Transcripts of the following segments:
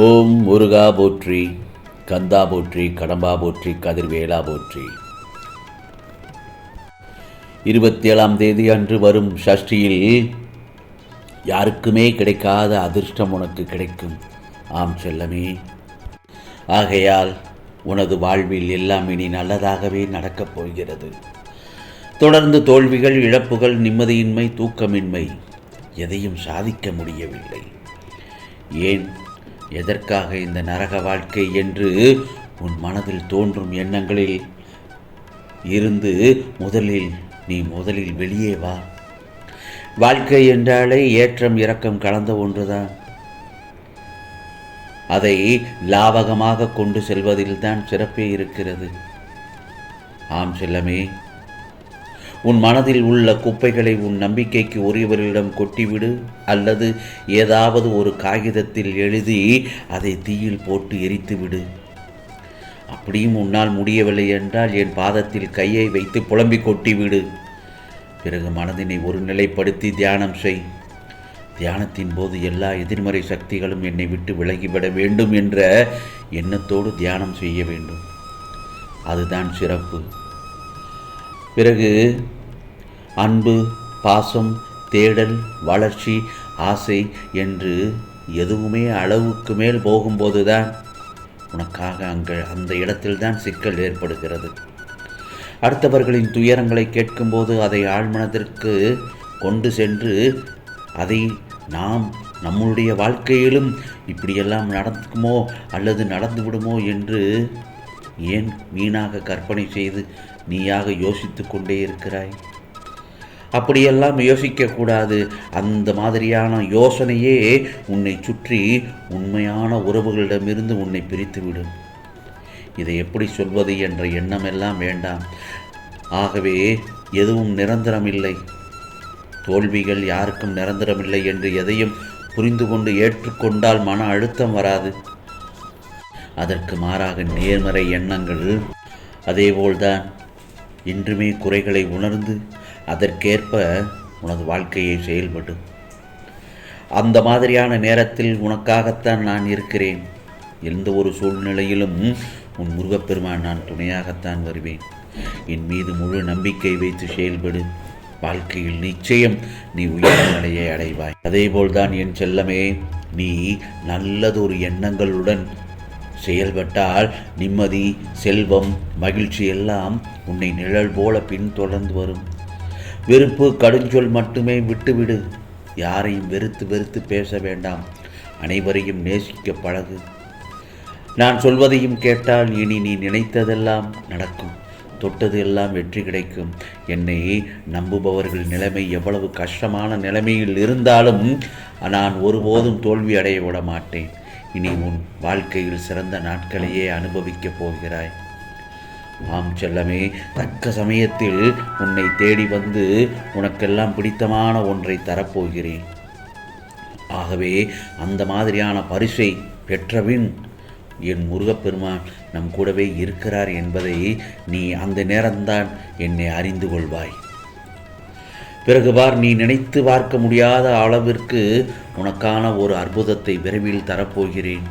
ஓம் முருகா போற்றி கந்தா போற்றி கடம்பா போற்றி கதிர்வேலா போற்றி. இருபத்தி ஏழாம் தேதி அன்று வரும் ஷஷ்டியில் யாருக்குமே கிடைக்காத அதிர்ஷ்டம் உனக்கு கிடைக்கும். ஆம் செல்லமே. ஆகையால் உனது வாழ்வில் எல்லாம் இனி நல்லதாகவே நடக்கப் போகிறது. தொடர்ந்து தோல்விகள் இழப்புகள் நிம்மதியின்மை தூக்கமின்மை எதையும் சாதிக்க முடியவில்லை. ஏன்? எதற்காக இந்த நரக வாழ்க்கை என்று உன் மனதில் தோன்றும் எண்ணங்களில் இருந்து முதலில் நீ முதலில் வெளியே வா. வாழ்க்கை என்றாலே ஏற்றம் இறக்கம் கலந்த ஒன்றுதான். அதை லாவகமாக கொண்டு செல்வதில்தான் சிறப்பே இருக்கிறது. ஆம் செல்லமே உன் மனதில் உள்ள குப்பைகளை உன் நம்பிக்கைக்கு உரியவர்களிடம் கொட்டிவிடு அல்லது ஏதாவது ஒரு காகிதத்தில் எழுதி அதை தீயில் போட்டு எரித்துவிடு. அப்படியும் உன்னால் முடியவில்லை என்றால் என் பாதத்தில் கையை வைத்து புலம்பி கொட்டிவிடு. பிறகு மனதினை ஒருநிலைப்படுத்தி தியானம் செய். தியானத்தின் போது எல்லா எதிர்மறை சக்திகளும் என்னை விட்டு விலகிவிட வேண்டும் என்ற எண்ணத்தோடு தியானம் செய்ய வேண்டும். அதுதான் சிறப்பு. பிறகு அன்பு பாசம் தேடல் வளர்ச்சி ஆசை என்று எதுவுமே அளவுக்கு மேல் போகும்போதுதான் உனக்காக அங்கே அந்த இடத்தில்தான் சிக்கல் ஏற்படுகிறது. அடுத்தவர்களின் துயரங்களை கேட்கும்போது அதை ஆழ்மனத்திற்கு கொண்டு சென்று அதை நாம் நம்முடைய வாழ்க்கையிலும் இப்படியெல்லாம் நடக்குமோ அல்லது நடந்து விடுமோ என்று ஏன் வீணாக கற்பனை செய்து நீயாக யோசித்து கொண்டே இருக்கிறாய். அப்படியெல்லாம் யோசிக்கக்கூடாது. அந்த மாதிரியான யோசனையே உன்னை சுற்றி உண்மையான உறவுகளிடமிருந்து உன்னை பிரித்துவிடும். இதை எப்படி சொல்வது என்ற எண்ணமெல்லாம் வேண்டாம். ஆகவே எதுவும் நிரந்தரமில்லை. தோல்விகள் யாருக்கும் நிரந்தரமில்லை என்று எதையும் புரிந்து கொண்டு ஏற்றுக்கொண்டால் மன அழுத்தம் வராது. அதற்கு மாறாக நேர்மறை எண்ணங்கள் அதேபோல்தான். என்றுமே குறைகளை உணர்ந்து அதற்கேற்ப உனது வாழ்க்கையை செயல்படும் அந்த மாதிரியான நேரத்தில் உனக்காகத்தான் நான் இருக்கிறேன். எந்த ஒரு சூழ்நிலையிலும் உன் முருகப்பெருமான் நான் துணையாகத்தான் வருவேன். என் மீது முழு நம்பிக்கை வைத்து செயல்படு. வாழ்க்கையில் நிச்சயம் நீ உயர்ந்த நிலையை அடைவாய். அதேபோல்தான் என் செல்லமே நீ நல்லதொரு எண்ணங்களுடன் செயல்பட்டால் நிம்மதி செல்வம் மகிழ்ச்சி எல்லாம் உன்னை நிழல் போல பின்தொடர்ந்து வரும். வெறுப்பு கடுஞ்சொல் மட்டுமே விட்டுவிடு. யாரையும் வெறுத்து வெறுத்து பேச வேண்டாம். அனைவரையும் நேசிக்க பழகு. நான் சொல்வதையும் கேட்டால் இனி நீ நினைத்ததெல்லாம் நடக்கும். தொட்டது எல்லாம் வெற்றி கிடைக்கும். என்னை நம்புபவர்கள் நிலைமை எவ்வளவு கஷ்டமான நிலைமையில் இருந்தாலும் நான் ஒருபோதும் தோல்வி அடைய விட மாட்டேன் இனி உன் வாழ்க்கையில் சிறந்த நாட்களையே அனுபவிக்கப் போகிறாய். ஆம் செல்லமே தக்க சமயத்தில் உன்னை தேடி வந்து உனக்கெல்லாம் பிடித்தமான ஒன்றை தரப்போகிறேன். ஆகவே அந்த மாதிரியான பரிசை பெற்றபின் என் முருகப்பெருமான் நம் கூடவே இருக்கிறார் என்பதை நீ அந்த நேரம்தான் என்னை அறிந்து கொள்வாய். பிறகு பார் நீ நினைத்து பார்க்க முடியாத அளவிற்கு உனக்கான ஒரு அற்புதத்தை விரைவில் தரப்போகிறேன்.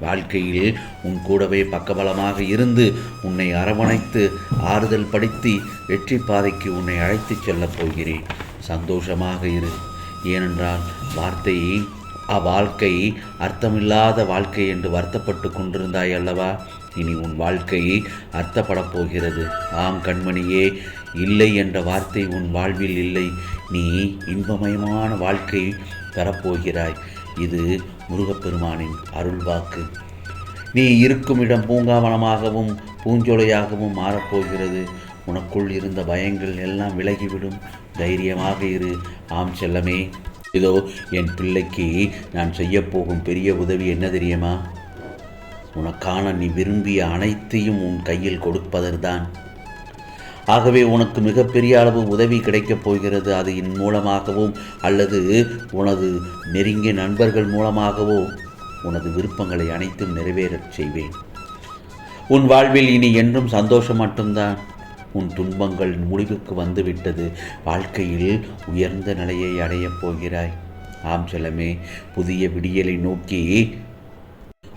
வாழ்க்கையில் உன் கூடவே பக்கபலமாக இருந்து உன்னை அரவணைத்து ஆறுதல் படுத்தி வெற்றி பாதைக்கு உன்னை அழைத்துச் செல்லப் போகிறேன். சந்தோஷமாக இரு. ஏனென்றால் வார்த்தை அவ்வாழ்க்கை அர்த்தமில்லாத வாழ்க்கை என்று வருத்தப்பட்டு கொண்டிருந்தாய் அல்லவா? இனி உன் வாழ்க்கை அர்த்தப்படப் போகிறது. ஆம் கண்மணியே இல்லை என்ற வார்த்தை உன் வாழ்வில் இல்லை. நீ இன்பமயமான வாழ்க்கை தரப்போகிறாய். இது முருகப்பெருமானின் அருள் வாக்கு நீ இருக்கும் இடம் பூங்காவனமாகவும் பூஞ்சோலையாகவும் மாறப்போகிறது. உனக்குள் இருந்த பயங்கள் எல்லாம் விலகிவிடும். தைரியமாக இரு. ஆம் செல்லமே. இதோ என் பிள்ளைக்கு நான் செய்யப்போகும் பெரிய உதவி என்ன தெரியுமா? உனக்கான நீ விரும்பிய அனைத்தையும் உன் கையில் கொடுப்பதற்தான். ஆகவே உனக்கு மிகப்பெரிய அளவு உதவி கிடைக்கப் போகிறது. அது என் மூலமாகவும் அல்லது உனது நெருங்கிய நண்பர்கள் மூலமாகவோ உனது விருப்பங்களை அனைத்தும் நிறைவேறச் செய்வேன். உன் வாழ்வில் இனி என்றும் சந்தோஷம் மட்டும்தான். உன் துன்பங்கள் முடிவுக்கு வந்துவிட்டது. வாழ்க்கையில் உயர்ந்த நிலையை அடையப் போகிறாய். ஆம் செல்லமே புதிய விடியலை நோக்கி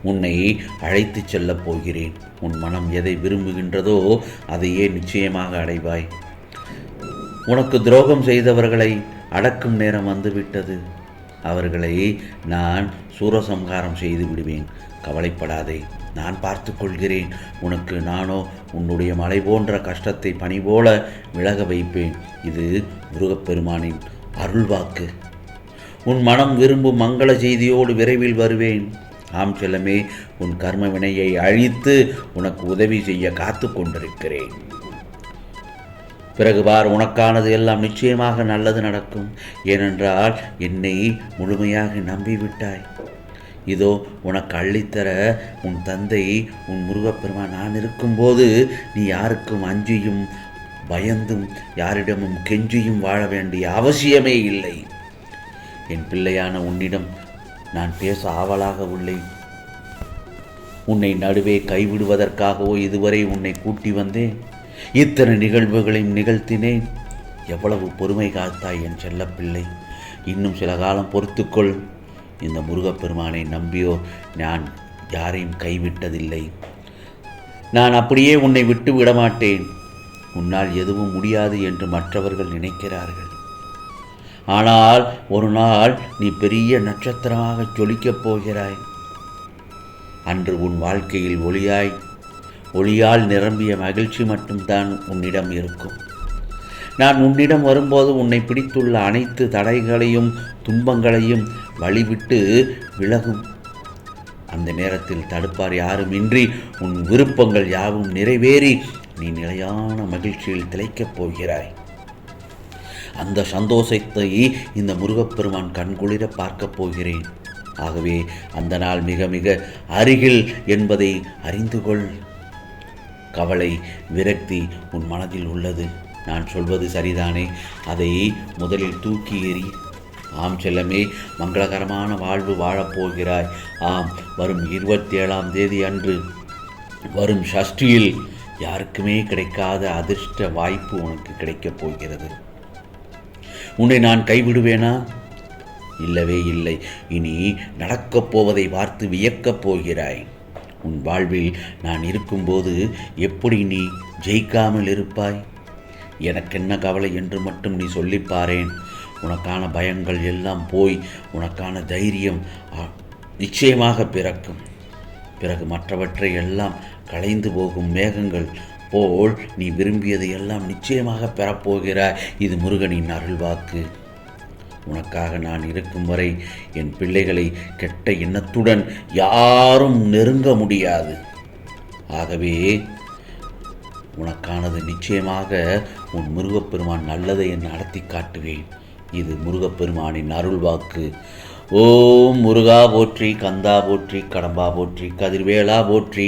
உன்னை அழைத்துச் செல்லப் போகிறேன். உன் மனம் எதை விரும்புகின்றதோ அதையே நிச்சயமாக அடைவாய். உனக்கு துரோகம் செய்தவர்களை அடக்கும் நேரம் வந்துவிட்டது. அவர்களை நான் சூரசம்ஹாரம் செய்து விடுவேன். கவலைப்படாதே நான் பார்த்து கொள்கிறேன். உனக்கு நானோ உன்னுடைய மலை போன்ற கஷ்டத்தை பணி போல விலக வைப்பேன். இது முருகப்பெருமானின் அருள்வாக்கு. உன் மனம் விரும்பும் மங்கள செய்தியோடு விரைவில் வருவேன். ஆம் செல்லமே உன் கர்ம வினையை அழித்து உனக்கு உதவி செய்ய காத்து கொண்டிருக்கிறேன். பிறகு பார் உனக்கானது எல்லாம் நிச்சயமாக நல்லது நடக்கும். ஏனென்றால் என்னை முழுமையாக நம்பிவிட்டாய். இதோ உனக்கு அள்ளித்தர உன் தந்தை உன் முருகப்பெருமான் நான் இருக்கும்போது நீ யாருக்கும் அஞ்சியும் பயந்தும் யாரிடமும் கெஞ்சியும் வாழ வேண்டிய அவசியமே இல்லை. என் பிள்ளையான உன்னிடம் நான் பேச ஆவலாக உள்ளேன். உன்னை நடுவே கைவிடுவதற்காகவோ இதுவரை உன்னை கூட்டி வந்தேன். இத்தனை நிகழ்வுகளையும் நிகழ்த்தினேன். எவ்வளவு பொறுமை காத்தாய் என் செல்லப்பிள்ளை. இன்னும் சில காலம் பொறுத்துக்கொள். இந்த முருகப்பெருமானை நம்பியோ நான் யாரையும் கைவிட்டதில்லை. நான் அப்படியே உன்னை விட்டு விடமாட்டேன். உன்னால் எதுவும் முடியாது என்று மற்றவர்கள் நினைக்கிறார்கள். ஆனால் ஒரு நாள் நீ பெரிய நட்சத்திரமாக ஜொலிக்கப் போகிறாய். அன்று உன் வாழ்க்கையில் ஒளியாய். ஒளியால் நிரம்பிய மகிழ்ச்சி மட்டும்தான் உன்னிடம் இருக்கும். நான் உன்னிடம் வரும்போது உன்னை பிடித்துள்ள அனைத்து தடைகளையும் துன்பங்களையும் வழிவிட்டு விலகும். அந்த நேரத்தில் தடுப்பார் யாருமின்றி உன் விருப்பங்கள் யாவும் நிறைவேறி நீ நிலையான மகிழ்ச்சியில் திளைக்கப் போகிறாய். அந்த சந்தோஷத்தை இந்த முருகப்பெருமான் கண்குளிர பார்க்கப் போகிறேன். ஆகவே அந்த நாள் மிக மிக அருகில் என்பதை அறிந்து கொள். கவலை விரக்தி உன் மனதில் உள்ளது. நான் சொல்வது சரிதானே? அதை முதலில் தூக்கி எறி ஆம் செல்லமே மங்களகரமான வாழ்வு வாழப்போகிறாய் ஆம் வரும் இருபத்தி ஏழாம் தேதி அன்று வரும் ஷஷ்டியில் யாருக்குமே கிடைக்காத அதிர்ஷ்ட வாய்ப்பு உனக்கு கிடைக்கப் போகிறது. உன்னை நான் கைவிடுவேனா? இல்லவே இல்லை. இனி நடக்கப் போவதை பார்த்து வியக்கப் போகிறாய். உன் வாழ்வில் நான் இருக்கும்போது எப்படி நீ ஜெயிக்காமல் இருப்பாய்? எனக்கென்ன கவலை என்று மட்டும் நீ சொல்லிப்பாரேன் உனக்கான பயங்கள் எல்லாம் போய் உனக்கான தைரியம் நிச்சயமாக பிறக்கும். பிறகு மற்றவற்றை எல்லாம் கலைந்து போகும் மேகங்கள் போல் நீ விரும்பியதை எல்லாம் நிச்சயமாக பெறப்போகிறாய் இது முருகனின் அருள்வாக்கு. உனக்காக நான் இருக்கும் வரை என் பிள்ளைகளை கெட்ட எண்ணத்துடன் யாரும் நெருங்க முடியாது. ஆகவே உனக்கானது நிச்சயமாக உன் முருகப்பெருமான் நல்லதை என் நடத்தி காட்டுவேன். இது முருகப்பெருமானின் அருள்வாக்கு. ஓம் முருகா போற்றி கந்தா போற்றி கடம்பா போற்றி கதிர்வேலா போற்றி.